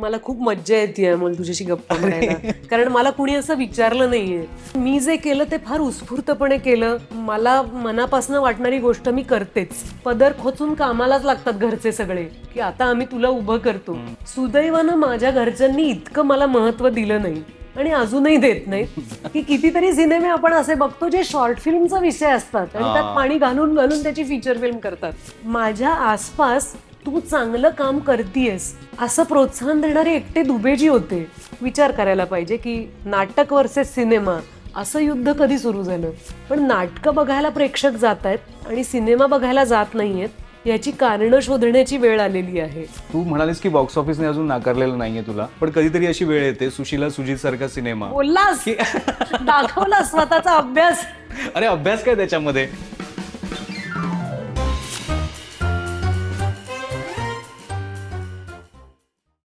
मला खूप मज्जा येते अमोल तुझ्याशी गप्पा मारायला. कारण मला कुणी असं विचारलं नाहीये. मी जे केलं ते फार उत्स्फूर्तपणे केलं. मला मनापासून वाटणारी गोष्ट मी करतेच. पदर खोचून कामालाच लागतात घरचे सगळे. की आता आम्ही तुला उभं करतो. सुदैवानं माझ्या घरच्यांनी इतकं मला महत्त्व दिलं नाही. आणि अजूनही देत नाहीत. की कितीतरी सिनेमे आपण असे बघतो जे शॉर्ट फिल्मचा विषय असतात. आणि त्यात पाणी घालून घालून त्याची फीचर फिल्म करतात. माझ्या आसपास तू चांगलं काम करतीयस असं प्रोत्साहन देणारे एकटे दुबेजी होते. विचार करायला पाहिजे की नाटक वर्सेस सिनेमा असं युद्ध कधी सुरू झालं? पण नाटकं बघायला प्रेक्षक जात आहेत आणि सिनेमा बघायला जात नाहीयेत याची कारणं शोधण्याची वेळ आलेली आहे. तू म्हणालीस की बॉक्स ऑफिसने अजून नाकारलेलं नाहीये तुला पण कधीतरी अशी वेळ येते सुशीला सुजित सारखा सिनेमा. बोललास? दाखवला स्वतःचा अभ्यास. अरे अभ्यास काय त्याच्यामध्ये?